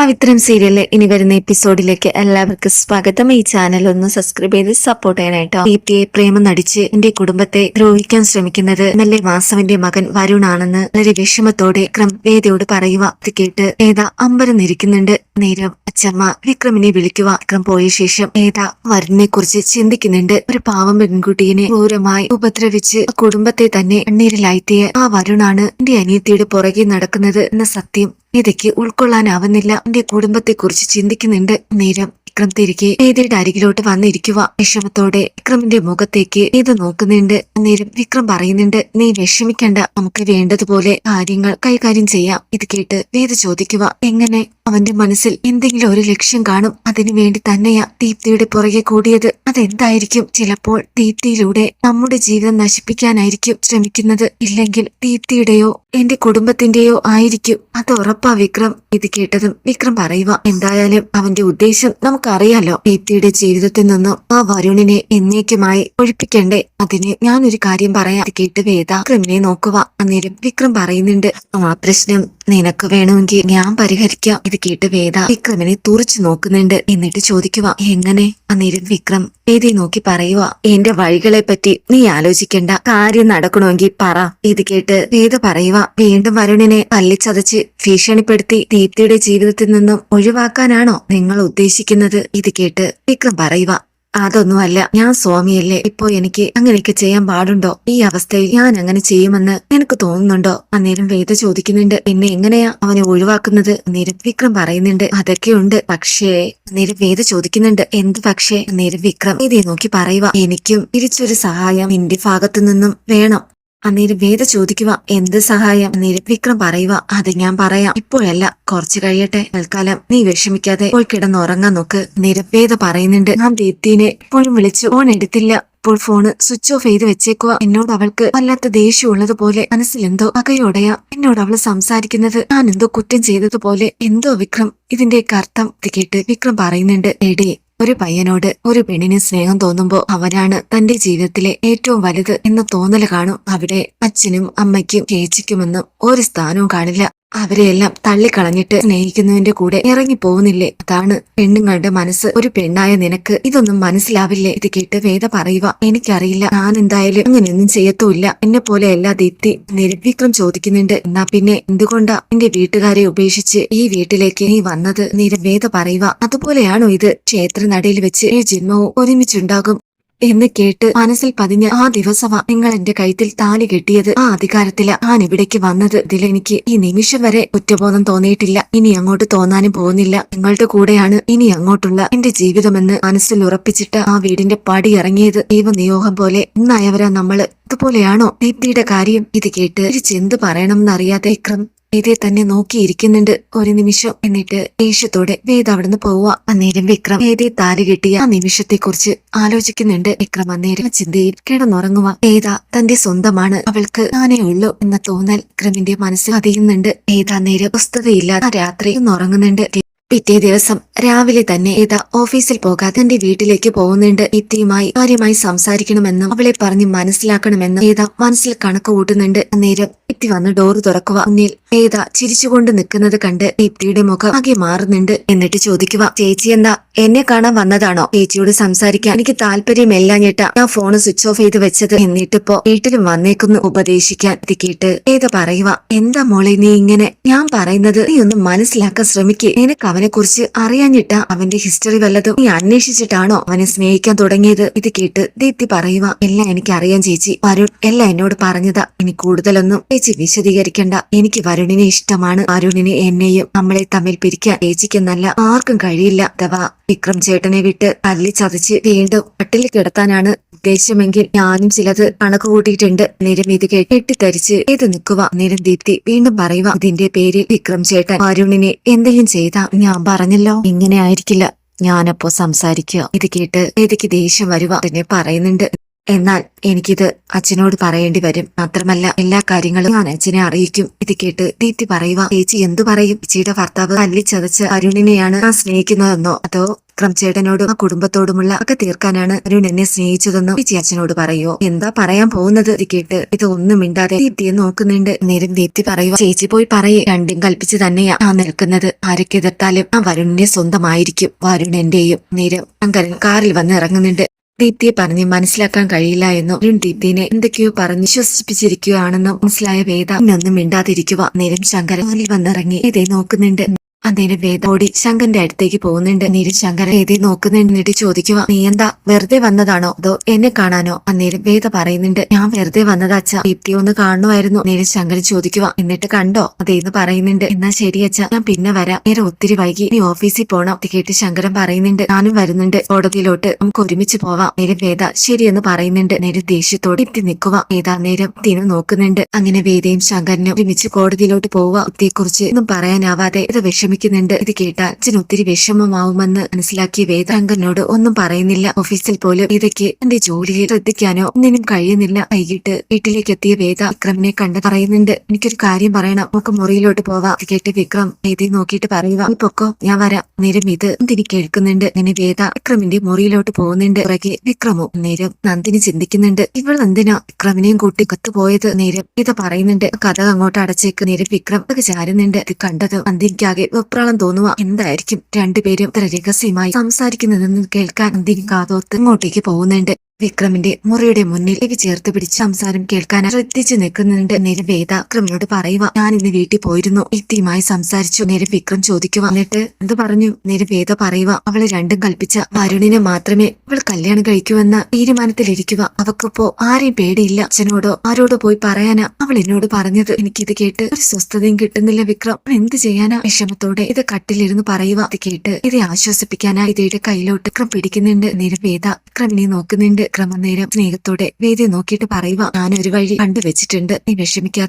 പവിത്രം സീരിയലിൽ ഇനി വരുന്ന എപ്പിസോഡിലേക്ക് എല്ലാവർക്കും സ്വാഗതം. ഈ ചാനൽ ഒന്ന് സബ്സ്ക്രൈബ് ചെയ്ത് സപ്പോർട്ട് ചെയ്യാനായിട്ടോ. ദീപ്തിയെ പ്രേമം നടിച്ച് എന്റെ കുടുംബത്തെ ദ്രോഹിക്കാൻ ശ്രമിക്കുന്നത് എം എൽ എ വാസവന്റെ മകൻ വരുണാണെന്ന് വളരെ വിഷമത്തോടെ വിക്രം വേദയോട് പറയുക. ഇത് കേട്ട് വേദ അമ്പരന്നിരിക്കുന്നുണ്ട് നേരം അച്ചമ്മ വിക്രമിനെ വിളിക്കുക. വിക്രം പോയ ശേഷം വേദ വരുണിനെ കുറിച്ച് ചിന്തിക്കുന്നുണ്ട്. ഒരു പാവം പെൺകുട്ടീനെ ക്രൂരമായി ഉപദ്രവിച്ച് കുടുംബത്തെ തന്നെ കണ്ണീരിലായിത്തിയ ആ വരുണാണ് എന്റെ അനിയത്തിയുടെ പുറകെ നടക്കുന്നത് എന്ന സത്യം ഇതയ്ക്ക് ഉൾക്കൊള്ളാനാവുന്നില്ല. എന്റെ കുടുംബത്തെക്കുറിച്ച് ചിന്തിക്കുന്നുണ്ട്. നേരം വിക്രം തിരികെ വേദിയുടെ അരികിലോട്ട് വന്നിരിക്കുക? വിഷമത്തോടെ വിക്രമിന്റെ മുഖത്തേക്ക് ഇത് നോക്കുന്നുണ്ട്? നേരം വിക്രം പറയുന്നുണ്ട് നീ വിഷമിക്കണ്ട. നമുക്ക് വേണ്ടതുപോലെ കാര്യങ്ങൾ കൈകാര്യം ചെയ്യാം. ഇത് കേട്ട് വേദ ചോദിക്കുക എങ്ങനെ? അവന്റെ മനസ്സിൽ എന്തെങ്കിലും ഒരു ലക്ഷ്യം കാണും. അതിനു വേണ്ടി തന്നെയാ ദീപ്തിയുടെ പുറകെ കൂടിയത്. അതെന്തായിരിക്കും ചിലപ്പോൾ ദീപ്തിയിലൂടെ നമ്മുടെ ജീവിതം നശിപ്പിക്കാനായിരിക്കും ശ്രമിക്കുന്നത്. ഇല്ലെങ്കിൽ ദീപ്തിയുടെയോ എന്റെ കുടുംബത്തിന്റെയോ ആയിരിക്കും. അത് ഉറപ്പാ വിക്രം. ഇത് കേട്ടതും വിക്രം പറയുക എന്തായാലും അവന്റെ ഉദ്ദേശം നമുക്കറിയാലോ. ദീപ്തിയുടെ ജീവിതത്തിൽ നിന്നും ആ വരുണിനെ എന്നേക്കുമായി ഒഴിപ്പിക്കണ്ടേ? അതിന് ഞാനൊരു കാര്യം പറയാം. കേട്ട് വേദ വിക്രമിനെ നോക്കുക. അന്നേരം വിക്രം പറയുന്നുണ്ട് ആ പ്രശ്നം നിനക്ക് വേണമെങ്കിൽ ഞാൻ പരിഹരിക്കാം. ഇത് കേട്ട് വേദ വിക്രമിനെ തുറച്ചു നോക്കുന്നുണ്ട്. എന്നിട്ട് ചോദിക്കുക എങ്ങനെ? അന്നേരം വിക്രം വേദയെ നോക്കി പറയുക എന്റെ വഴികളെ പറ്റി നീ ആലോചിക്കേണ്ട. കാര്യം നടക്കണമെങ്കിൽ പറ. ഇത് കേട്ട് വേദ പറയുക വീണ്ടും വരുണിനെ തല്ലിച്ചതച്ച് ഭീഷണിപ്പെടുത്തി ദീപ്തിയുടെ ജീവിതത്തിൽ നിന്നും ഒഴിവാക്കാനാണോ നിങ്ങൾ ഉദ്ദേശിക്കുന്നത്? ഇത് കേട്ട് വിക്രം പറയുക അതൊന്നുമല്ല ഞാൻ സ്വാമിയല്ലേ? ഇപ്പോ എനിക്ക് അങ്ങനെയൊക്കെ ചെയ്യാൻ പാടുണ്ടോ? ഈ അവസ്ഥയിൽ ഞാൻ അങ്ങനെ ചെയ്യുമെന്ന് നിനക്ക് തോന്നുന്നുണ്ടോ? അന്നേരം വേദ ചോദിക്കുന്നുണ്ട് എന്നെ എങ്ങനെയാ അവനെ ഒഴിവാക്കുന്നത്? അന്നേരം വിക്രം പറയുന്നുണ്ട് അതൊക്കെ ഉണ്ട് പക്ഷേ അന്നേരം വേദ ചോദിക്കുന്നുണ്ട് എന്ത് പക്ഷേ? അന്നേരം വിക്രം ഇതേ നോക്കി പറയുക എനിക്കും തിരിച്ചൊരു സഹായം എന്റെ ഭാഗത്തു നിന്നും വേണം. അന്നേരം വേദ ചോദിക്കുക എന്ത് സഹായം? അന്നേരം വിക്രം പറയുക അത് ഞാൻ പറയാം. ഇപ്പോഴല്ല കുറച്ചു കഴിയട്ടെ. തൽക്കാലം നീ വിഷമിക്കാതെ ഇപ്പോൾ കിടന്നുറങ്ങാൻ നോക്ക്. അന്നേരം വേദ പറയുന്നുണ്ട് ഞാൻ ദീപ്തിനെ ഇപ്പോഴും വിളിച്ചു. ഫോൺ എടുത്തില്ല. ഇപ്പോൾ ഫോണ് സ്വിച്ച് ഓഫ് ചെയ്ത് വെച്ചേക്കുക എന്നോട് അവൾക്ക് വല്ലാത്ത ദേഷ്യമുള്ളതുപോലെ മനസ്സിലെന്തോ അകയോടയാ. എന്നോട് അവൾ സംസാരിക്കുന്നത് ഞാൻ എന്തോ കുറ്റം ചെയ്തതുപോലെ. എന്തോ വിക്രം ഇതിന്റെയൊക്കെ അർത്ഥം കേട്ട് വിക്രം പറയുന്നുണ്ട് എടേ ഒരു പയ്യനോട് ഒരു പെണ്ണിന് സ്നേഹം തോന്നുമ്പോൾ അവനാണ് തന്റെ ജീവിതത്തിലെ ഏറ്റവും വലുത് എന്ന തോന്നൽ കാണും. അവിടെ അച്ഛനും അമ്മയ്ക്കും ചേച്ചിക്കുമെന്നും ഒരു സ്ഥാനവും കാണില്ല. അവരെയെല്ലാം തള്ളിക്കളഞ്ഞിട്ട് സ്നേഹിക്കുന്നതിന്റെ കൂടെ ഇറങ്ങി പോകുന്നില്ലേ അതാണ് പെണ്ണുങ്ങളുടെ മനസ്സ്. ഒരു പെണ്ണായ നിനക്ക് ഇതൊന്നും മനസ്സിലാവില്ലേ? ഇത് കേട്ട് വേദ പറയുക എനിക്കറിയില്ല. ഞാൻ എന്തായാലും അങ്ങനെയൊന്നും ചെയ്യത്തുമില്ല. എന്നെ പോലെ എല്ലാ ദീപ്തി നിരവിക്രം ചോദിക്കുന്നുണ്ട്. എന്നാ പിന്നെ എന്തുകൊണ്ടാ എന്റെ വീട്ടുകാരെ ഉപേക്ഷിച്ച് ഈ വീട്ടിലേക്ക് നീ വന്നത്? നിരവേദ പറയുക അതുപോലെയാണോ ഇത്? ക്ഷേത്രനടയിൽ വെച്ച് ഈ ജന്മവും ഒരുമിച്ചുണ്ടാകും. എന്ന് കേട്ട് മനസ്സിൽ പതിഞ്ഞ ആ ദിവസമാ നിങ്ങൾ എന്റെ കഴുത്തിൽ താലി കെട്ടിയത്. ആ അധികാരത്തില ഞാൻ ഇവിടേക്ക് വന്നത്. ഇതിലെനിക്ക് ഈ നിമിഷം വരെ കുറ്റബോധം തോന്നിയിട്ടില്ല. ഇനി അങ്ങോട്ട് തോന്നാനും പോകുന്നില്ല. നിങ്ങളുടെ കൂടെയാണ് ഇനി അങ്ങോട്ടുള്ള എന്റെ ജീവിതമെന്ന് മനസ്സിൽ ഉറപ്പിച്ചിട്ട് ആ വീടിന്റെ പടി ഇറങ്ങിയത്. ദൈവനിയോഗം പോലെ ഇന്നായവരാ നമ്മൾ. ഇതുപോലെയാണോ? ദീപ്തിയുടെ കാര്യം ഇത് കേട്ട് തിരിച്ചെന്ത് പറയണമെന്നറിയാതെ വിക്രം വേദയെ തന്നെ നോക്കിയിരിക്കുന്നുണ്ട്. ഒരു നിമിഷം എന്നിട്ട് ദേഷ്യത്തോടെ വേദ അവിടുന്ന് പോവുക. അന്നേരം വിക്രം വേദയെ താലി കെട്ടിയ ആ നിമിഷത്തെ കുറിച്ച് ആലോചിക്കുന്നുണ്ട്. വിക്രം അന്നേരം ചിന്തയിൽ കിടന്നുറങ്ങുക വേദ തന്റെ സ്വന്തമാണ്. അവൾക്ക് താനേ ഉള്ളൂ എന്ന തോന്നൽ വിക്രമിന്റെ മനസ്സിൽ അതിയുന്നുണ്ട് വേദ അന്നേരം പുസ്തകയില്ലാതെ രാത്രി ഒന്ന് ഉറങ്ങുന്നുണ്ട് പിറ്റേ ദിവസം രാവിലെ തന്നെ ഏത ഓഫീസിൽ പോകാതെ തന്റെ വീട്ടിലേക്ക് പോകുന്നുണ്ട്. ഇത്തിയുമായി കാര്യമായി സംസാരിക്കണമെന്നും അവളെ പറഞ്ഞ് മനസ്സിലാക്കണമെന്നും ഏത മനസ്സിൽ കണക്ക് കൂട്ടുന്നുണ്ട്. അന്നേരം ഇത്തി വന്ന് ഡോറ് തുറക്കുക. മുന്നിൽ ഏത ചിരിച്ചുകൊണ്ട് നിൽക്കുന്നത് കണ്ട് ദീപ്തിയുടെ മുഖം ആകെ മാറുന്നുണ്ട്. എന്നിട്ട് ചോദിക്കുക ചേച്ചി എന്താ എന്നെ കാണാൻ വന്നതാണോ? ചേച്ചിയോട് സംസാരിക്കാൻ എനിക്ക് താല്പര്യമില്ലാഞ്ഞിട്ടാ ഞാൻ ഫോൺ സ്വിച്ച് ഓഫ് ചെയ്ത് വെച്ചത്. എന്നിട്ടിപ്പോ വീട്ടിലും വന്നേക്കുന്നു ഉപദേശിക്കാൻ. ഇത് കേട്ട് ഏത പറയുക എന്താ മോളെ നീ ഇങ്ങനെ? ഞാൻ പറയുന്നത് നീ ഒന്ന് മനസ്സിലാക്കാൻ ശ്രമിക്കേ. നിനക്ക് അവനെ കുറിച്ച് അറിയാഞ്ഞിട്ട അവന്റെ ഹിസ്റ്ററി വല്ലതും നീ അന്വേഷിച്ചിട്ടാണോ അവനെ സ്നേഹിക്കാൻ തുടങ്ങിയത്? ഇത് കേട്ട് ദീപ്തി പറയുക എല്ലാം എനിക്ക് അറിയാം ചേച്ചി. വരുൺ എല്ലാം എന്നോട് പറഞ്ഞതാ. ഇനി കൂടുതലൊന്നും ചേച്ചി വിശദീകരിക്കണ്ട. എനിക്ക് വരുണിനെ ഇഷ്ടമാണ്. വരുണിനെ എന്നെയും നമ്മളെ തമ്മിൽ പിരിക്കാൻ ചേച്ചിക്കെന്നല്ല ആർക്കും കഴിയില്ല. അഥവാ വിക്രം ചേട്ടനെ വിട്ട് തല്ലി ചതച്ച് വീണ്ടും പട്ടിൽ കിടത്താനാണ് ഉദ്ദേശമെങ്കിൽ ഞാനും ചിലത് കണക്ക് കൂട്ടിയിട്ടുണ്ട്. നേരം ഇത് കേട്ട് കെട്ടിത്തരിച്ച് ഏത് നിൽക്കുക നേരം ദീപ്തി വീണ്ടും പറയുക ഇതിന്റെ പേര് വിക്രം ചേട്ടൻ വരുണിനെ എന്തെങ്കിലും ചെയ്താ ഞാൻ പറഞ്ഞല്ലോ. ഇങ്ങനെ ആയിരിക്കില്ല. ഞാനപ്പോ സംസാരിക്കുക. ഇത് കേട്ട് ഏതൊക്കെ ദേഷ്യം വരുക എന്നെ പറയുന്നുണ്ട്. എന്നാൽ എനിക്കിത് അച്ഛനോട് പറയേണ്ടി വരും. മാത്രമല്ല എല്ലാ കാര്യങ്ങളും ഞാൻ അച്ഛനെ അറിയിക്കും. ഇത് കേട്ട് ദീപ്തി പറയുക ചേച്ചി എന്തു പറയും? ചേച്ചിയുടെ ഭർത്താവ് തല്ലിച്ചതച്ച് അരുണിനെയാണ് ഞാൻ സ്നേഹിക്കുന്നതെന്നോ അതോ വിക്രം ചേട്ടനോടും ആ കുടുംബത്തോടുമുള്ള ഒക്കെ തീർക്കാനാണ് അരുൺ എന്നെ സ്നേഹിച്ചതെന്നും വിജി അച്ഛനോട് പറയോ? എന്താ പറയാൻ പോകുന്നത്? കേട്ട് ഇത് ഒന്നും മിണ്ടാതെ ദീപ്തിയെ നോക്കുന്നുണ്ട്. നേരം ദീപ്തി പറയുക ചേച്ചി പോയി പറയേ. രണ്ടും കൽപ്പിച്ച് തന്നെയാ ആ നിൽക്കുന്നത്. ആരൊക്കെ എതിർത്താലും ആ വരുണിനെ സ്വന്തമായിരിക്കും. വരുൺ എന്റെയും നേരം ശങ്കരൻ കാറിൽ വന്ന് ഇറങ്ങുന്നുണ്ട്. ദീപ്തിയെ പറഞ്ഞ് മനസ്സിലാക്കാൻ കഴിയില്ല എന്നും അരുൺ ദീപ്തിനെ എന്തൊക്കെയോ പറഞ്ഞ് വിശ്വസിപ്പിച്ചിരിക്കുകയാണെന്നും മനസ്സിലായ വേദ ഇന്നൊന്നും മിണ്ടാതിരിക്കുക നേരം ശങ്കരൻ കാറിൽ വന്നിറങ്ങി ഇതേ നോക്കുന്നുണ്ട്. അന്നേരം വേദ ഓടി ശങ്കന്റെ അടുത്തേക്ക് പോകുന്നുണ്ട്. നേരം ശങ്കർ വേദി നോക്കുന്നുണ്ട് എന്നിട്ട് ചോദിക്കുക നീ എന്താ വെറുതെ വന്നതാണോ? അതോ എന്നെ കാണാനോ? അന്നേരം വേദ പറയുന്നുണ്ട് ഞാൻ വെറുതെ വന്നതാ അച്ഛ ദീപ്തി ഒന്ന് കാണുമായിരുന്നു. നേരം ശങ്കർ ചോദിക്കുക എന്നിട്ട് കണ്ടോ? അതേന്ന് പറയുന്നുണ്ട് എന്നാ ശരി അച്ഛ ഞാൻ പിന്നെ വരാം. നേരെ ഒത്തിരി വൈകി നീ ഓഫീസിൽ പോണം. അത് കേട്ട് ശങ്കരൻ പറയുന്നുണ്ട് ഞാനും വരുന്നുണ്ട് കോടതിയിലോട്ട് നമുക്ക് ഒരുമിച്ച് പോവാം. നേരം വേദ ശരിയെന്ന് പറയുന്നുണ്ട് നേരെ ദേഷ്യത്തോടെ എത്തി നിൽക്കുക വേദ നേരം തിന് നോക്കുന്നുണ്ട് അങ്ങനെ വേദയും ശങ്കരനും ഒരുമിച്ച് കോടതിയിലോട്ട് പോവുക. കുറിച്ച് ഒന്നും പറയാനാവാതെ ഇത് വിഷമിക്കുന്നുണ്ട്. ഇത് കേട്ടാൽ അച്ഛൻ ഒത്തിരി വിഷമമാവുമെന്ന് മനസ്സിലാക്കിയ വേദാംഗനോട് ഒന്നും പറയുന്നില്ല. ഓഫീസിൽ പോലും വേദയ്ക്ക് എന്റെ ജോലിയിൽ ശ്രദ്ധിക്കാനോ ഒന്നിനും കഴിയുന്നില്ല. വൈകിട്ട് വീട്ടിലേക്ക് എത്തിയ വേദ വിക്രമിനെ കണ്ട് പറയുന്നുണ്ട് എനിക്കൊരു കാര്യം പറയണം. നമുക്ക് മുറിയിലോട്ട് പോവാം. ഇത് കേട്ട് വിക്രം വേദി നോക്കിയിട്ട് പറയുക ഇപ്പൊക്കോ പൊക്കോ ഞാൻ വരാം. നേരം ഇത് നന്ദിനി കേൾക്കുന്നുണ്ട്. അങ്ങനെ വേദ വിക്രമിന്റെ മുറിയിലോട്ട് പോകുന്നുണ്ട്. പുറകെ വിക്രമും? നേരം നന്ദിനി ചിന്തിക്കുന്നുണ്ട് ഇവൾ എന്തിനാ വിക്രമിനെയും കൂട്ടി കത്തുപോയത്? നേരം ഇത് പറയുന്നുണ്ട് കഥ അങ്ങോട്ട് അടച്ചേക്ക്. നേരം വിക്രം ചാരുന്നുണ്ട്. ഇത് കണ്ടത് നന്ദിനിക്കാകെ വെപ്രാളം തോന്നുക. എന്തായിരിക്കും? രണ്ടുപേരും ഇത്ര രഹസ്യമായി സംസാരിക്കുന്നതെന്ന് കേൾക്കാൻ ദിൻ കാതോർത്ത് ഇങ്ങോട്ടേക്ക് പോകുന്നുണ്ട്. വിക്രമിന്റെ മുറിയുടെ മുന്നിലേക്ക് ചേർത്ത് പിടിച്ച് സംസാരം കേൾക്കാൻ ശ്രദ്ധിച്ചു നിൽക്കുന്നുണ്ട്. നേരെ വേദ വിക്രമിനോട് പറയുക ഞാൻ ഇന്ന് വീട്ടിൽ പോയിരുന്നു. വ്യക്തിയുമായി സംസാരിച്ചു. നേരെ വിക്രം ചോദിക്കുക എന്നിട്ട്? എന്ത് പറഞ്ഞു. നേരെ വേദ പറയുക അവൾ രണ്ടും കൽപ്പിച്ച വരുണിനെ മാത്രമേ അവൾ കല്യാണം കഴിക്കൂവെന്ന തീരുമാനത്തിലിരിക്കുക അവക്കിപ്പോ ആരെയും പേടിയില്ല. അച്ഛനോടോ ആരോടോ പോയി പറയാനാ അവൾ എന്നോട് പറഞ്ഞത്. എനിക്കിത് കേട്ട് ഒരു സ്വസ്ഥതയും കിട്ടുന്നില്ല വിക്രം. എന്ത് ചെയ്യാനാ വിഷമത്തോടെ ഇത് കട്ടിലിരുന്ന് പറയുക ഇത് കേട്ട് ഇതെ ആശ്വസിപ്പിക്കാനാ ഇതയുടെ കയ്യിലോട്ട് വിക്രം പിടിക്കുന്നുണ്ട്. നേരെ വേദ വിക്രമിനെ നോക്കുന്നുണ്ട്. ക്രമനേരം സ്നേഹത്തോടെ വേദി നോക്കിയിട്ട് പറയുക ഒരു വഴി കണ്ടുവച്ചിട്ടുണ്ട്. നീ വിഷമിക്കാതെ